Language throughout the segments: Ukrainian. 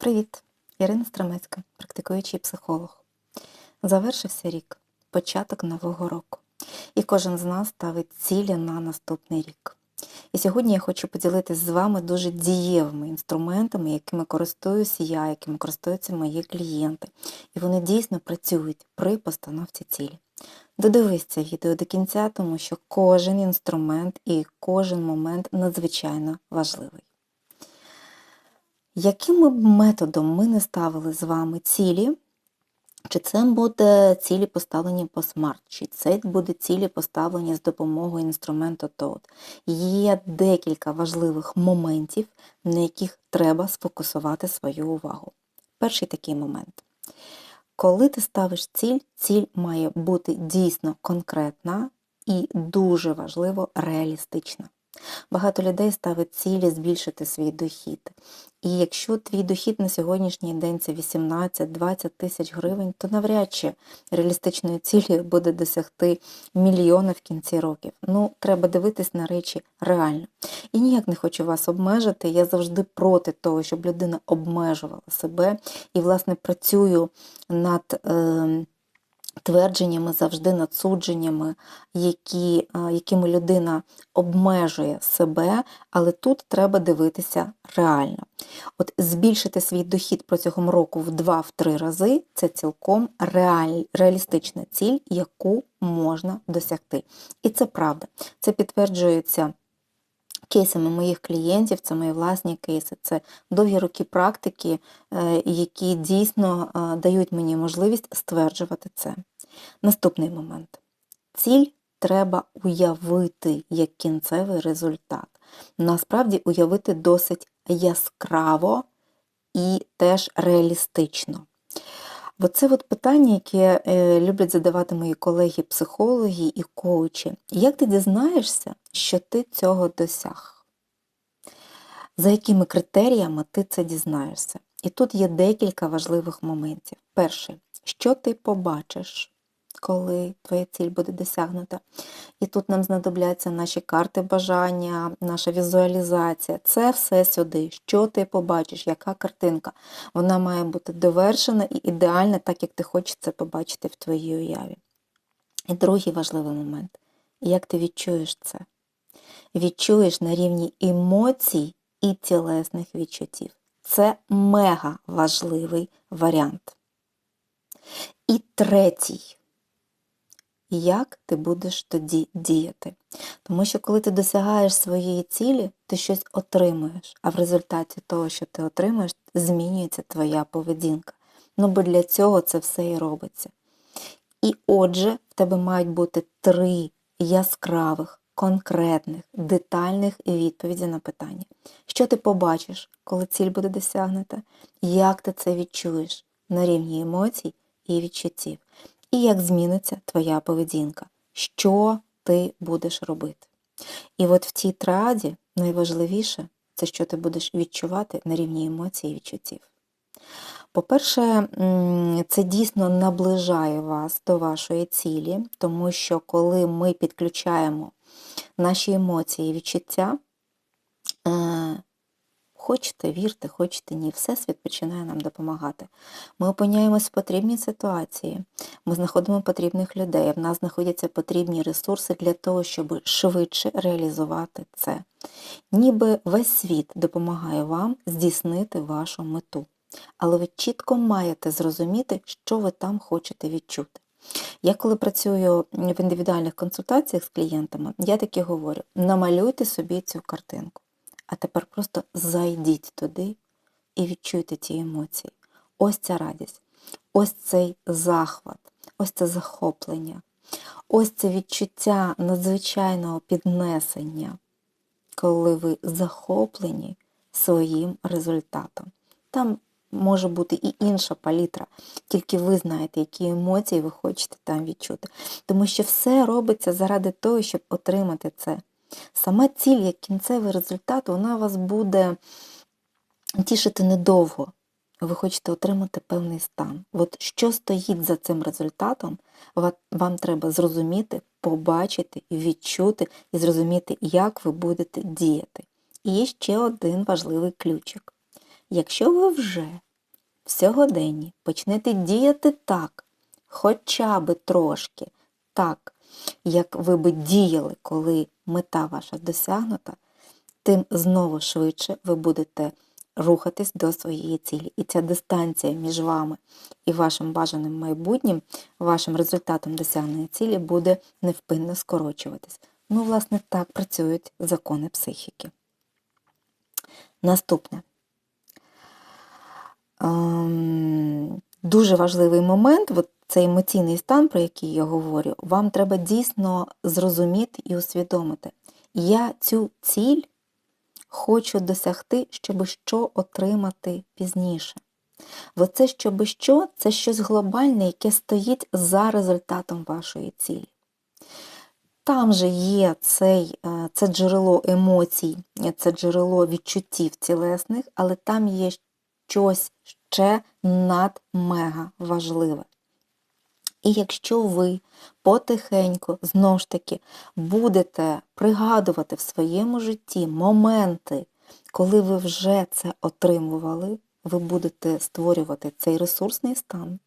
Привіт! Ірина Страмецька, практикуючий психолог. Завершився рік, початок нового року. І кожен з нас ставить цілі на наступний рік. І сьогодні я хочу поділитися з вами дуже дієвими інструментами, якими користуюсь я, якими користуються мої клієнти. І вони дійсно працюють при постановці цілі. Додивись це відео до кінця, тому що кожен інструмент і кожен момент надзвичайно важливий. Яким б методом ми не ставили з вами цілі, чи це буде цілі поставлені по смарт, чи це буде цілі поставлені з допомогою інструменту TOAD. Є декілька важливих моментів, на яких треба сфокусувати свою увагу. Перший такий момент. Коли ти ставиш ціль, ціль має бути дійсно конкретна і дуже важливо реалістична. Багато людей ставить цілі збільшити свій дохід. І якщо твій дохід на сьогоднішній день це 18-20 тисяч гривень, то навряд чи реалістичною цілі буде досягти мільйона в кінці років. Ну, треба дивитись на речі реально. І ніяк не хочу вас обмежити. Я завжди проти того, щоб людина обмежувала себе і, власне, працюю над. Е Твердженнями, завжди над судженнями, які, якими людина обмежує себе, але тут треба дивитися реально. От Збільшити свій дохід протягом року в 2-3 рази це цілком реаль, реалістична ціль, яку можна досягти. І це правда. Це підтверджується кейсами моїх клієнтів, це мої власні кейси, це довгі роки практики, е, які дійсно е, дають мені можливість стверджувати це. Наступний момент. Ціль треба уявити як кінцевий результат. Насправді уявити досить яскраво і теж реалістично. Бо це от питання, яке е, люблять задавати мої колеги-психологи і коучі. Як ти дізнаєшся, що ти цього досяг? За якими критеріями ти це дізнаєшся? І тут є декілька важливих моментів. Перший, що ти побачиш? Коли твоя ціль буде досягнута. І тут нам знадобляться наші карти бажання, наша візуалізація. Це все сюди. Що ти побачиш, яка картинка? Вона має бути довершена і ідеальна, так як ти хочеш це побачити в твоїй уяві. І другий важливий момент як ти відчуєш це? Відчуєш на рівні емоцій і тілесних відчуттів. Це мега важливий варіант. І третій як ти будеш тоді діяти. Тому що, коли ти досягаєш своєї цілі, ти щось отримуєш, а в результаті того, що ти отримуєш, змінюється твоя поведінка. Ну бо для цього це все і робиться. І отже, в тебе мають бути три яскравих, конкретних, детальних відповіді на питання. Що ти побачиш, коли ціль буде досягнута, як ти це відчуєш на рівні емоцій і відчуттів і як зміниться твоя поведінка, що ти будеш робити. І от в цій траді найважливіше це що ти будеш відчувати на рівні емоцій і відчуттів. По-перше, це дійсно наближає вас до вашої цілі, тому що коли ми підключаємо наші емоції і відчуття, е, Хочете, вірте, хочете, ні, Всесвіт починає нам допомагати. Ми опиняємось в потрібній ситуації, ми знаходимо потрібних людей, в нас знаходяться потрібні ресурси для того, щоб швидше реалізувати це. Ніби весь світ допомагає вам здійснити вашу мету. Але ви чітко маєте зрозуміти, що ви там хочете відчути. Я коли працюю в індивідуальних консультаціях з клієнтами, я таки говорю: намалюйте собі цю картинку. А тепер просто зайдіть туди і відчуйте ті емоції. Ось ця радість, ось цей захват, ось це захоплення, ось це відчуття надзвичайного піднесення, коли ви захоплені своїм результатом. Там може бути і інша палітра, тільки ви знаєте, які емоції ви хочете там відчути. Тому що все робиться заради того, щоб отримати це. Сама ціль, як кінцевий результат, вона вас буде тішити недовго. Ви хочете отримати певний стан. От що стоїть за цим результатом, вам треба зрозуміти, побачити, відчути і зрозуміти, як ви будете діяти. І є ще один важливий ключик. Якщо ви вже в сьогоденні почнете діяти так, хоча би трошки, так, як ви би діяли, коли мета ваша досягнута, тим знову швидше ви будете рухатись до своєї цілі. І ця дистанція між вами і вашим бажаним майбутнім, вашим результатом досягнення цілі буде невпинно скорочуватись. Ну, власне, так працюють закони психіки. Наступне. Ем, Дуже важливий момент, от цей емоційний стан, про який я говорю, вам треба дійсно зрозуміти і усвідомити. Я цю ціль хочу досягти, щоб що отримати пізніше. Оце щоби що це щось глобальне, яке стоїть за результатом вашої цілі. Там же є цей, е, це джерело емоцій, це джерело відчуттів тілесних, але там є щось ще надмега важливе. І якщо ви потихеньку, знову ж таки, будете пригадувати в своєму житті моменти, коли ви вже це отримували, ви будете створювати цей ресурсний стан,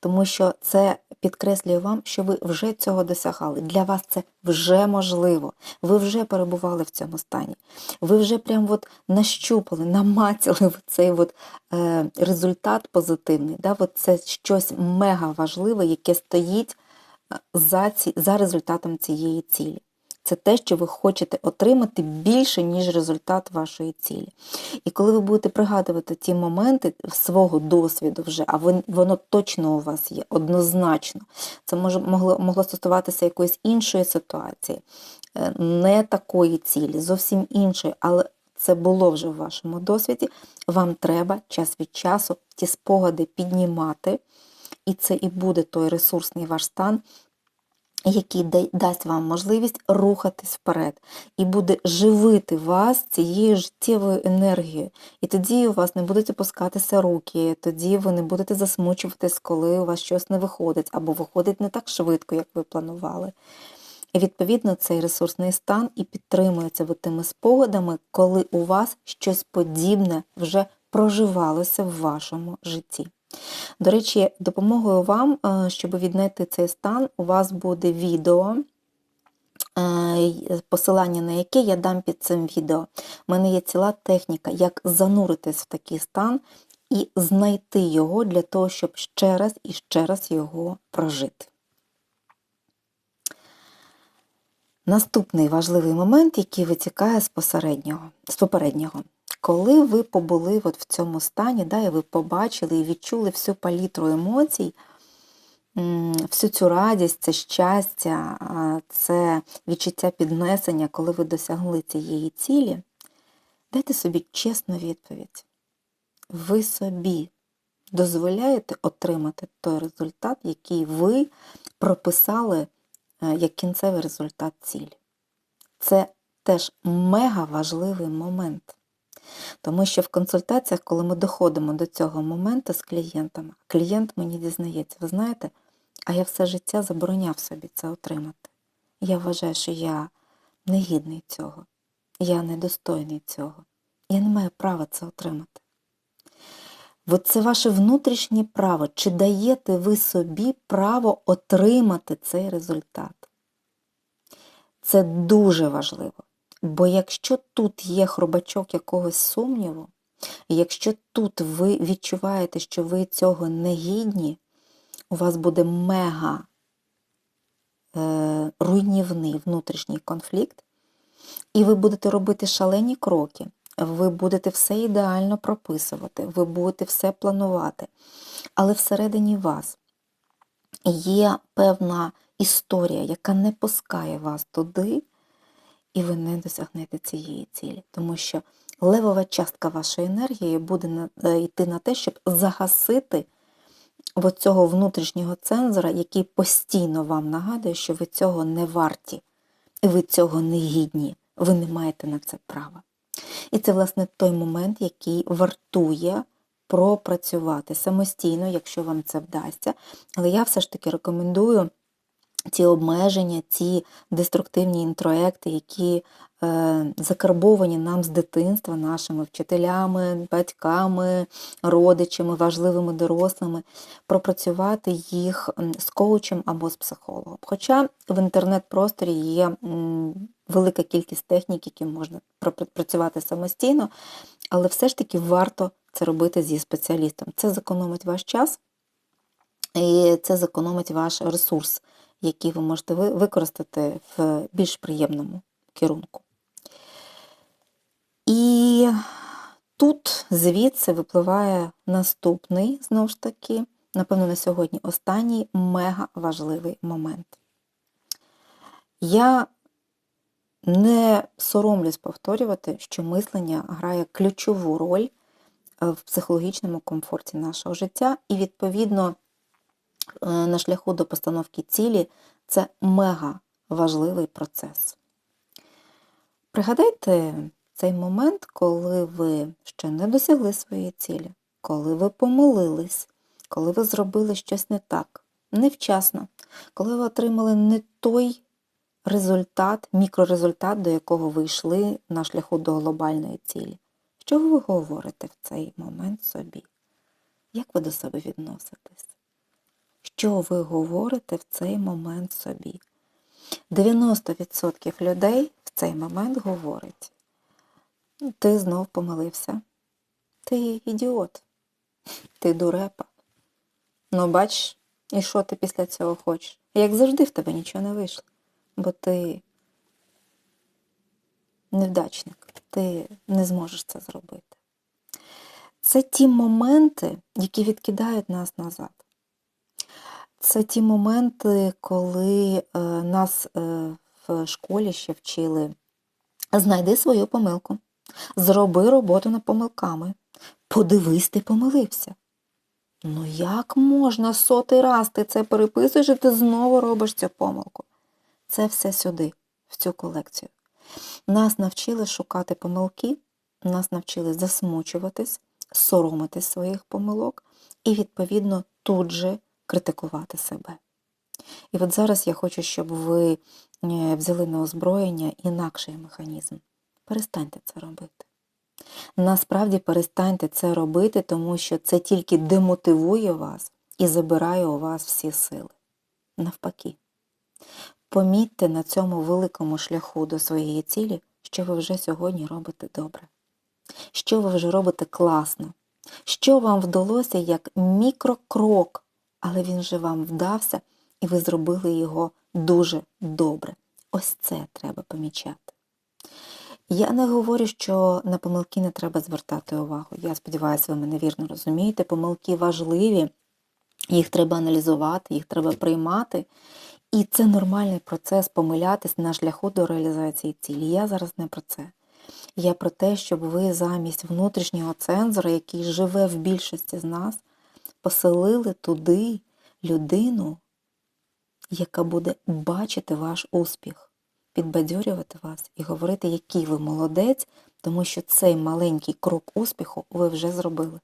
тому що це підкреслює вам, що ви вже цього досягали. Для вас це вже можливо. Ви вже перебували в цьому стані. Ви вже прям от нащупали, намацали цей от, е, результат позитивний. Да? От це щось мега важливе, яке стоїть за, ці, за результатом цієї цілі. Це те, що ви хочете отримати більше, ніж результат вашої цілі. І коли ви будете пригадувати ті моменти свого досвіду вже, а воно точно у вас є, однозначно, це може, могло, могло стосуватися якоїсь іншої ситуації, е, не такої цілі, зовсім іншої, але це було вже в вашому досвіді, вам треба час від часу ті спогади піднімати, і це і буде той ресурсний ваш стан, який дасть вам можливість рухатись вперед і буде живити вас цією життєвою енергією. І тоді у вас не будуть опускатися руки, тоді ви не будете засмучуватись, коли у вас щось не виходить, або виходить не так швидко, як ви планували. І відповідно цей ресурсний стан і підтримується ви тими спогадами, коли у вас щось подібне вже проживалося в вашому житті. До речі, допомогою вам, е, щоб віднайти цей стан, у вас буде відео, е, посилання на яке я дам під цим відео. У мене є ціла техніка, як зануритись в такий стан і знайти його для того, щоб ще раз і ще раз його прожити. Наступний важливий момент, який витікає з, з попереднього. Коли ви побули от в цьому стані, да, і ви побачили і відчули всю палітру емоцій, всю цю радість, це щастя, це відчуття піднесення, коли ви досягли цієї цілі, дайте собі чесну відповідь. Ви собі дозволяєте отримати той результат, який ви прописали е, як кінцевий результат цілі. Це теж мега важливий момент. Тому що в консультаціях, коли ми доходимо до цього моменту з клієнтами, клієнт мені дізнається, ви знаєте, а я все життя забороняв собі це отримати. Я вважаю, що я не гідний цього, я недостойний цього. Я не маю права це отримати. От це ваше внутрішнє право, чи даєте ви собі право отримати цей результат? Це дуже важливо. Бо якщо тут є хробачок якогось сумніву, якщо тут ви відчуваєте, що ви цього не гідні, у вас буде мега е, руйнівний внутрішній конфлікт, і ви будете робити шалені кроки, ви будете все ідеально прописувати, ви будете все планувати. Але всередині вас є певна історія, яка не пускає вас туди і ви не досягнете цієї цілі, тому що левова частка вашої енергії буде е, йти на те, щоб загасити цього внутрішнього цензора, який постійно вам нагадує, що ви цього не варті, і ви цього не гідні, ви не маєте на це права. І це, власне, той момент, який вартує пропрацювати самостійно, якщо вам це вдасться. Але я все ж таки рекомендую ці обмеження, ці деструктивні інтроекти, які е, закарбовані нам з дитинства нашими вчителями, батьками, родичами, важливими дорослими, пропрацювати їх з коучем або з психологом. Хоча в інтернет-просторі є велика кількість технік, які можна пропрацювати самостійно, але все ж таки варто це робити зі спеціалістом. Це зекономить ваш час і це зекономить ваш ресурс, який ви можете ви- використати в більш приємному керунку. І тут звідси випливає наступний, знову ж таки, напевно, на сьогодні останній мега важливий момент. Я не соромлюсь повторювати, що мислення грає ключову роль в психологічному комфорті нашого життя, і, відповідно, на шляху до постановки цілі це мега важливий процес. Пригадайте цей момент, коли ви ще не досягли своєї цілі, коли ви помилились, коли ви зробили щось не так, невчасно, коли ви отримали не той результат, мікрорезультат, до якого ви йшли на шляху до глобальної цілі. Що ви говорите в цей момент собі? Як ви до себе відноситесь? Що ви говорите в цей момент собі? 90% людей в цей момент говорить, ти знов помилився. Ти ідіот, ти дурепа. Ну, бач, і що ти після цього хочеш? Як завжди в тебе нічого не вийшло, бо ти невдачник, ти не зможеш це зробити. Це ті моменти, які відкидають нас назад. Це ті моменти, коли е, нас е, в школі ще вчили знайди свою помилку, зроби роботу над помилками, подивись, ти помилився. Ну як можна сотий раз ти це переписуєш і ти знову робиш цю помилку? Це все сюди, в цю колекцію. Нас навчили шукати помилки, нас навчили засмучуватись, соромитись своїх помилок і, відповідно, тут же критикувати себе. І от зараз я хочу, щоб ви е, взяли на озброєння інакший механізм. Перестаньте це робити. Насправді перестаньте це робити, тому що це тільки демотивує вас і забирає у вас всі сили. Навпаки. Помітьте на цьому великому шляху до своєї цілі, що ви вже сьогодні робите добре, що ви вже робите класно, що вам вдалося як мікрокрок, але він же вам вдався, і ви зробили його дуже добре. Ось це треба помічати. Я не говорю, що на помилки не треба звертати увагу. Я сподіваюся, ви мене вірно розумієте. Помилки важливі, їх треба аналізувати, їх треба приймати. І це нормальний процес помилятись на шляху до реалізації цілі. Я зараз не про це. Я про те, щоб ви замість внутрішнього цензора, який живе в більшості з нас, поселили туди людину, яка буде бачити ваш успіх, підбадьорювати вас і говорити, який ви молодець, тому що цей маленький крок успіху ви вже зробили.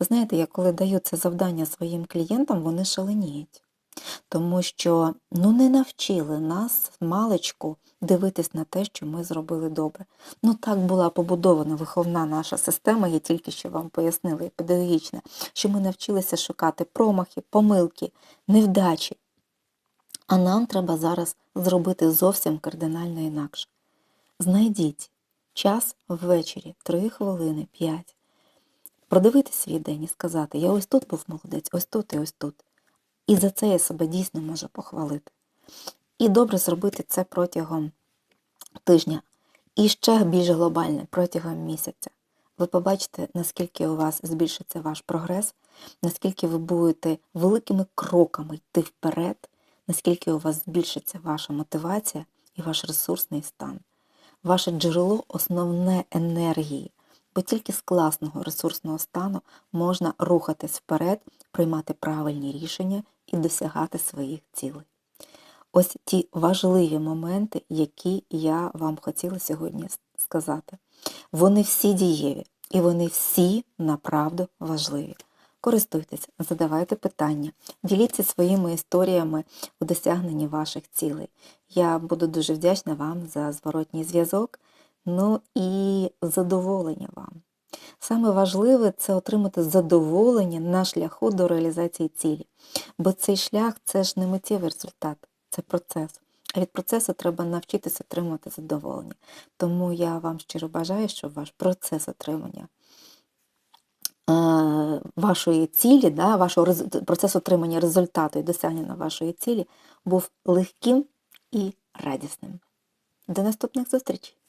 Ви знаєте, я коли даю це завдання своїм клієнтам, вони шаленіють. Тому що ну, не навчили нас маличку дивитись на те, що ми зробили добре. Ну так була побудована виховна наша система, я тільки що вам пояснила, і педагогічна, що ми навчилися шукати промахи, помилки, невдачі. А нам треба зараз зробити зовсім кардинально інакше. Знайдіть час ввечері, 3 хвилини, 5. Продивити свій день і сказати, я ось тут був молодець, ось тут і ось тут. І за це я себе дійсно можу похвалити. І добре зробити це протягом тижня. І ще більш глобальне протягом місяця. Ви побачите, наскільки у вас збільшиться ваш прогрес, наскільки ви будете великими кроками йти вперед, наскільки у вас збільшиться ваша мотивація і ваш ресурсний стан, ваше джерело основне енергії. Бо тільки з класного ресурсного стану можна рухатись вперед, приймати правильні рішення і досягати своїх цілей. Ось ті важливі моменти, які я вам хотіла сьогодні сказати. Вони всі дієві і вони всі направду важливі. Користуйтесь, задавайте питання, діліться своїми історіями у досягненні ваших цілей. Я буду дуже вдячна вам за зворотній зв'язок, ну і задоволення вам. Саме важливе це отримати задоволення на шляху до реалізації цілі. Бо цей шлях це ж не миттєвий результат, це процес. А від процесу треба навчитися отримувати задоволення. Тому я вам щиро бажаю, щоб ваш процес отримання е, вашої цілі, да, вашого процес отримання результату і досягнення вашої цілі був легким і радісним. До наступних зустрічей!